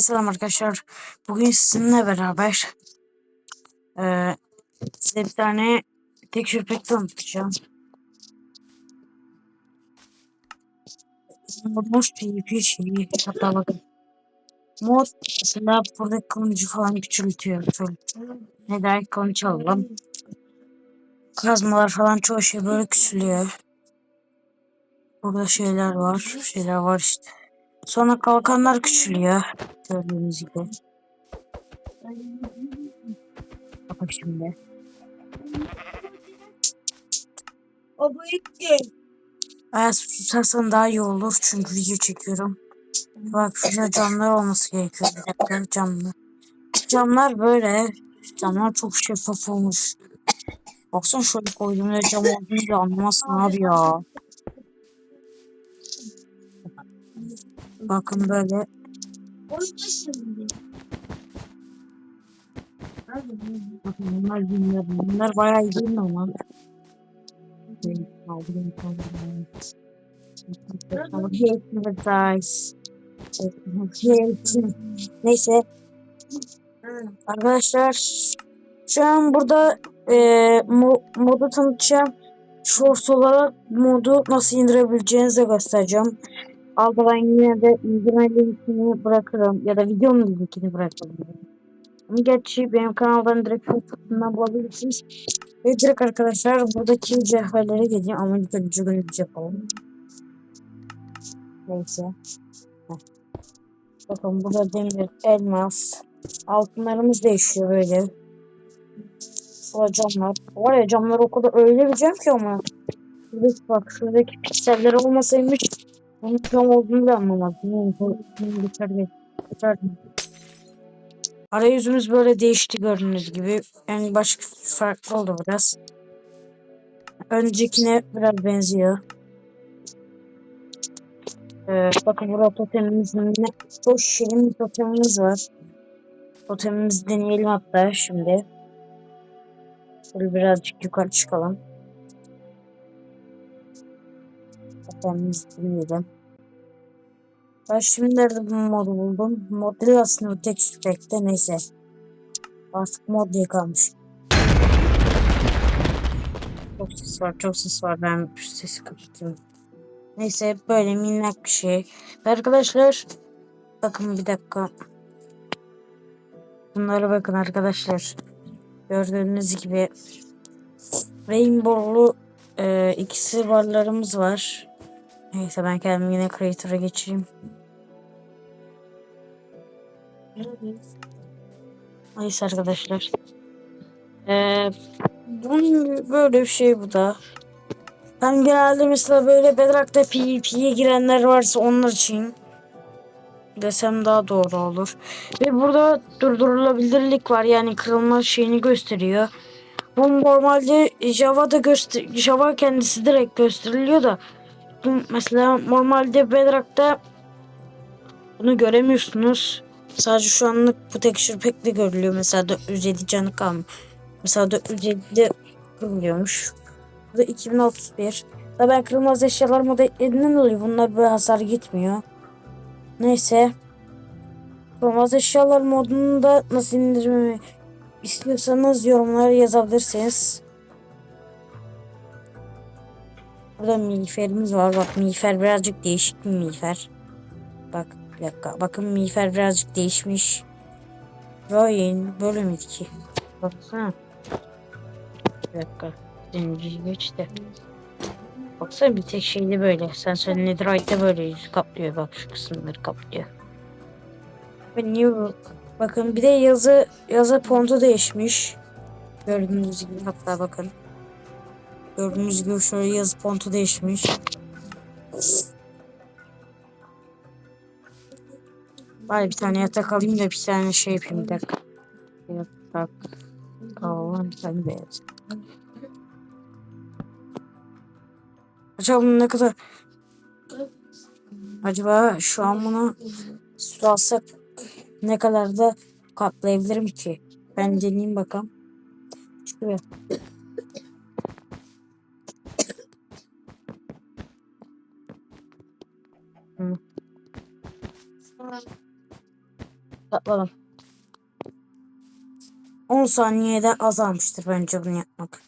Selam arkadaşlar. Bugün sizinle beraber eee size bir tane texture pack tanıtacağım. Modumuz PvP şeyi. Hatta bakın. Mod mesela burada kılıncı falan küçültüyor. Şöyle. Neden kılıç alalım. Kazmalar falan çoğu şey böyle küçülüyor. Burada şeyler var. Şeyler var işte. Sonra kalkanlar küçülüyor. Gördüğünüz gibi. Bakın şimdi. O büyük değil. Eğer susarsan daha iyi olur çünkü video çekiyorum. Bak şurada camlar olması gerekiyor. Dakika camlar. Camlar böyle. Camlar çok şeffaf olmuş. Baksana şöyle koyduğumda cam olduğunu anlamazsın abi ya. Bakın böyle. Da şimdi. Bakın bunlar günler. Bunlar bayağı iyi değil mi ama? Neyse arkadaşlar şu an burada e, mo- modu tanıtacağım. Shorts olarak modu nasıl indirebileceğinizi de göstereceğim. Altta ben yine de indirme linkini bırakırım ya da videonun linkini bırakırım. Ama gerçi benim kanaldan direkt YouTube'dan bulabilirsiniz. Ve direkt arkadaşlar buradaki cevherlere geleyim ama ilk önce günümüz yapalım. Neyse. Bakın burada demir, elmas, altınlarımız değişiyor böyle. Sonra camlar. Var ya camlar o kadar öyle bir cam ki ama. Şuradaki bak şuradaki pikseller olmasaymış bunun cam olduğunu da anlamazdım. Yani bu- bunu geçer geçerdim. Arayüzümüz böyle değişti gördüğünüz gibi. Yani başka farklı oldu biraz. Öncekine biraz benziyor. Ee, bakın burada totemimiz ne? Çok şirin bir totemimiz var. Totemimizi deneyelim hatta şimdi. Şöyle birazcık yukarı çıkalım. Totemimizi deneyelim. Ben şimdi nerede bu modu buldum? Mod değil aslında tek pack'te neyse. Artık mod diye kalmış. Çok ses var, çok ses var. Ben şu sesi kapatayım. Neyse böyle minnak bir şey. Arkadaşlar bakın bir dakika. Bunlara bakın arkadaşlar. Gördüğünüz gibi Rainbow'lu e, ikisi varlarımız var. Neyse ben kendimi yine Creator'a geçireyim. Neyse arkadaşlar. Ee, bunun böyle bir şey bu da. Ben genelde mesela böyle Bedrock'ta PvP'ye girenler varsa onlar için desem daha doğru olur. Ve burada durdurulabilirlik var yani kırılma şeyini gösteriyor. Bu normalde Java'da göster Java kendisi direkt gösteriliyor da bu mesela normalde Bedrock'ta bunu göremiyorsunuz. Sadece şu anlık bu texture pack'te görülüyor. Mesela 407 canı kalmış. Mesela 407'de kırılıyormuş. Burada 2031. Da ben kırılmaz eşyalar modelinden dolayı bunlar böyle hasar gitmiyor. Neyse. Kırılmaz eşyalar modunu da nasıl indirmemi istiyorsanız yorumlara yazabilirsiniz. Burada miğferimiz var. Bak miğfer birazcık değişik bir miğfer. Bak bir dakika. Bakın miğfer birazcık değişmiş. Ryan miydi ki? Baksana. Bir dakika. Zincir geçti. Baksana bir tek şeyde böyle. Sen söyle Netherite'de böyle yüzü kaplıyor. Bak şu kısımları kaplıyor. Ve bu? Bakın bir de yazı yazı fontu değişmiş. Gördüğünüz gibi hatta bakın. Gördüğünüz gibi şöyle yazı fontu değişmiş. Bari bir tane yatak alayım da bir tane şey yapayım bir dakika. Yatak. Alalım bir tane beyaz. Acaba ne kadar... Acaba şu an bunu su alsak ne kadar da katlayabilirim ki? Ben deneyeyim bakalım. Şuraya. Atladım. 10 saniyede azalmıştır bence bunu yapmak.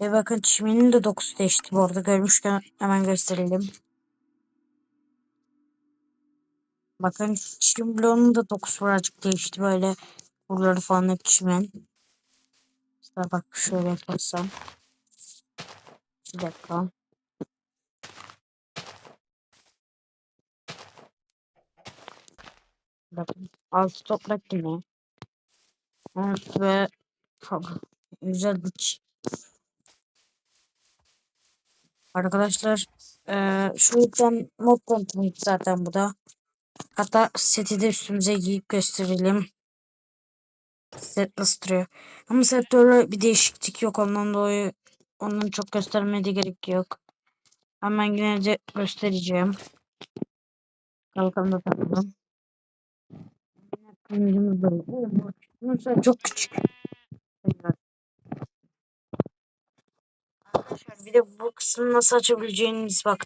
Ve bakın çimenin de dokusu değişti bu arada. Görmüşken hemen gösterelim. Bakın çim bloğunun da dokusu birazcık değişti böyle. Buraları falan hep çimen. İşte bak şöyle yaparsam. Bir dakika. Altı toprak yine. Ve çok güzel bir Arkadaşlar eee şu yüzden mod tanıtımıydı zaten bu da. Hatta seti de üstümüze giyip gösterelim. Set nasıl duruyor? Ama sette öyle bir değişiklik yok ondan dolayı onun çok göstermeye de gerek yok. Hemen yine de göstereceğim. Kalkanı da takalım. Çok küçük. Bir de bu kısmı nasıl açabileceğiniz bak.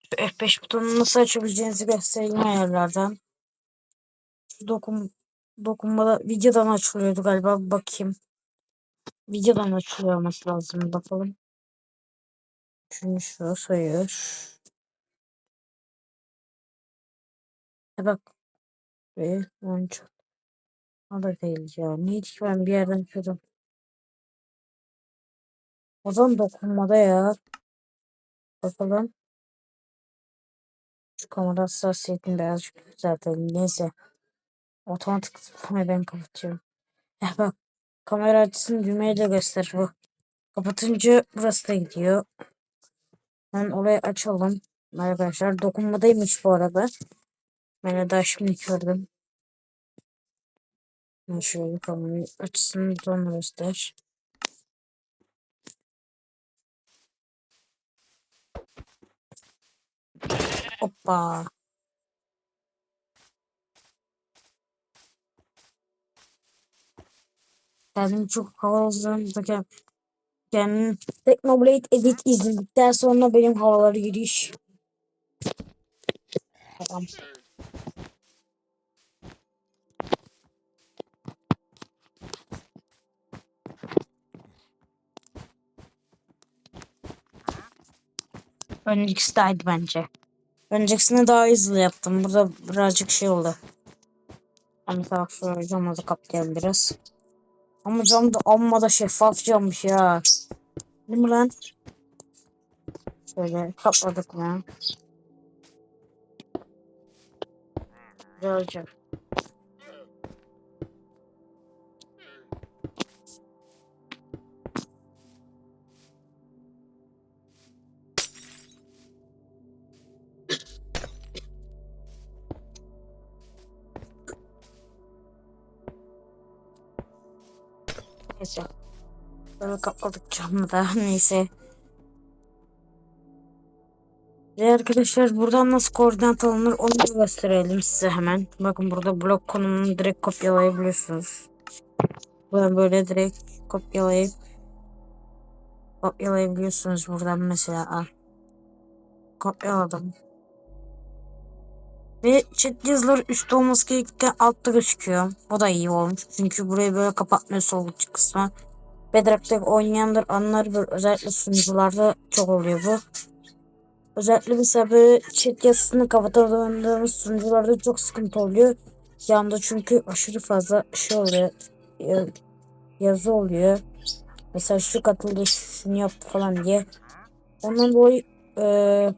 Şu F5 butonunu nasıl açabileceğinizi göstereyim ayarlardan. Şu dokun dokunmada videodan açılıyordu galiba. Bakayım. Videodan açılıyor olması lazım. Bakalım. Şunu şu sayıyor. E bak. Ve çok. O da değil ya. Neydi ki ben bir yerden yapıyordum. O zaman dokunmada ya. Bakalım. Şu kamera hassasiyetini birazcık zaten neyse. Otomatik tıklamayı ben kapatıyorum. Eh bak kamera açısını düğmeyi de gösterir bu. Kapatınca burası da gidiyor. Ben orayı açalım. Arkadaşlar dokunmadaymış bu arada. Ben de şimdi gördüm. Ben şöyle kamerayı açısını sonra göster. Hoppa. Kendim çok havalı kendim Technoblade Edit izledikten sonra benim havaları giriş. Tamam. Öncekisi bence. Öncekisini daha hızlı yaptım. Burada birazcık şey oldu. Şöyle camı da kaplayalım biraz. Ama cam da amma da şeffaf cammış ya. Değil mi lan? Şöyle kapladık mı? Güzelce. Kapladık da neyse. Ve arkadaşlar buradan nasıl koordinat alınır onu da gösterelim size hemen. Bakın burada blok konumunu direkt kopyalayabiliyorsunuz. Buradan böyle direkt kopyalayıp kopyalayabiliyorsunuz buradan mesela al. Kopyaladım. Ve chat yazıları üstte olması gerekirken altta gözüküyor. O da iyi olmuş. Çünkü burayı böyle kapatmıyor sol kısmı. Bedrock'ta oynayanlar anlar böyle özellikle sunucularda çok oluyor bu. Özellikle mesela böyle chat yazısını kapatıldığımız sunucularda çok sıkıntı oluyor. Yanda çünkü aşırı fazla şey oluyor. Yazı oluyor. Mesela şu katıldı şunu yaptı falan diye. Ondan dolayı ee,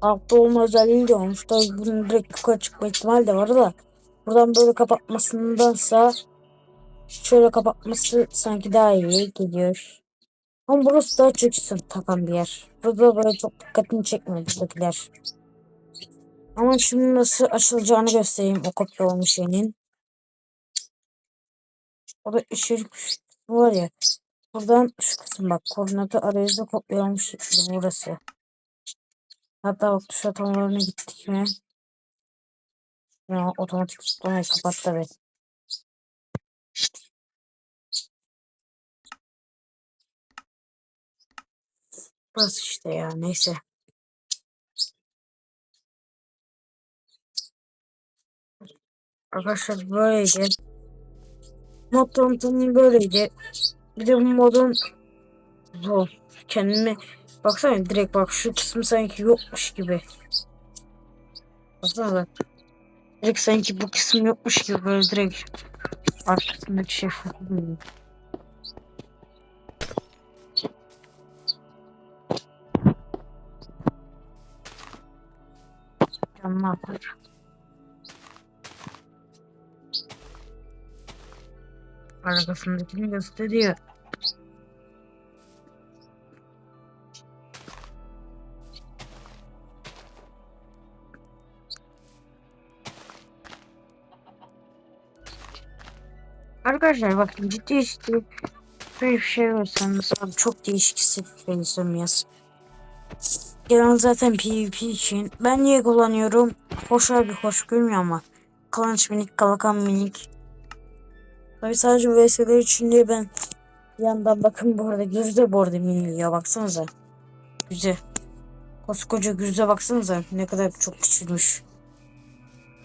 altta olma özelliği de olmuş. Tabii bunun direkt yukarı çıkma ihtimali de var da. Buradan böyle kapatmasındansa şöyle kapatması sanki daha iyi geliyor. Ama burası daha çok sırt takan bir yer. Burada böyle çok dikkatini çekmiyor buradakiler. Ama şimdi nasıl açılacağını göstereyim o kopya olmuş yerinin. O da içerik var ya. Buradan şu kısım bak koordinatı arayüzde kopyalamış burası. Hatta bak tuş atamalarına gittik mi? Ya otomatik tutmayı kapat tabi. Burası işte ya neyse. Arkadaşlar böyleydi. Mod tanıtımı böyleydi. Bir de bu modun zor. Kendime baksana direkt bak şu kısmı sanki yokmuş gibi. Baksana bak. Direkt sanki bu kısım yokmuş gibi böyle direkt arkasındaki şey falan. Canlı akar. Arkasındakini gösteriyor. Arkadaşlar bakın ciddi böyle bir şey olsa mesela çok değişik hissettiğim yaz. Genel zaten PvP için. Ben niye kullanıyorum? Hoşlar bir hoş görmüyor ama. Klanç minik, kalkan minik. Tabi sadece VS'ler için diye ben yandan bakın bu arada Gürzde bu arada mini ya baksanıza. Güzel. Koskoca Gürzde baksanıza ne kadar çok küçülmüş.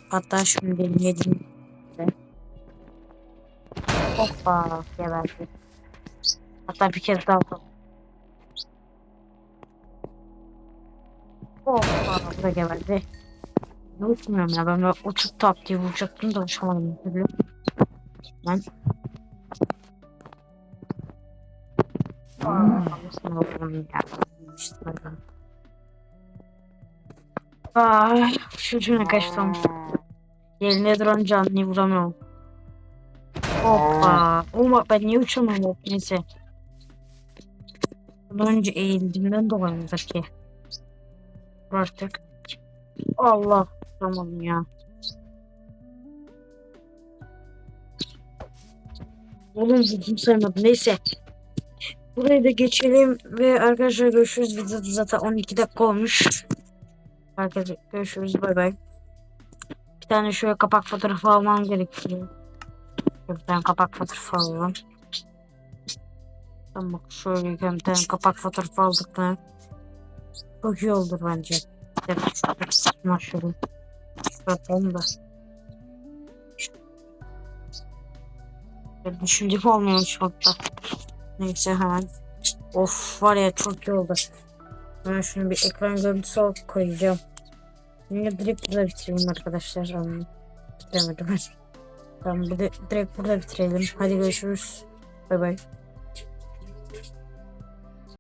Hatta şimdi deneyelim. Hoppa geberdi. Hatta bir kez daha yapalım. Hoppa bu da geberdi. Ne uçmuyorum ya ben böyle uçup tak diye vuracaktım da uçamadım. Ben böyle. Aa, çocuğuna kaçtım. Yerine duran canlıyı vuramıyorum. Hoppa. Bak ben niye uçamıyorum neyse. Bundan önce eğildiğimden dolayıdır ki. Artık. Allah. Tamam ya. Oğlum vurdum saymadım. Neyse. Burayı da geçelim ve arkadaşlar görüşürüz. Video zaten 12 dakika olmuş. Arkadaşlar görüşürüz. Bay bay. Bir tane şöyle kapak fotoğrafı almam gerekiyor. Tane kapak fotoğrafı alalım. Tamam bak şöyle tane kapak fotoğrafı aldık mı? Çok iyi olur bence. Şöyle. Şöyle da. Ya Düşüncem olmuyormuş hatta. Neyse hemen. Of var ya çok iyi oldu. Ben şunu bir ekran görüntüsü olarak koyacağım. Yine direkt burada bitireyim arkadaşlar. Demedim. Tamam bir de direkt burada bitirelim. Hadi görüşürüz. Bay bay.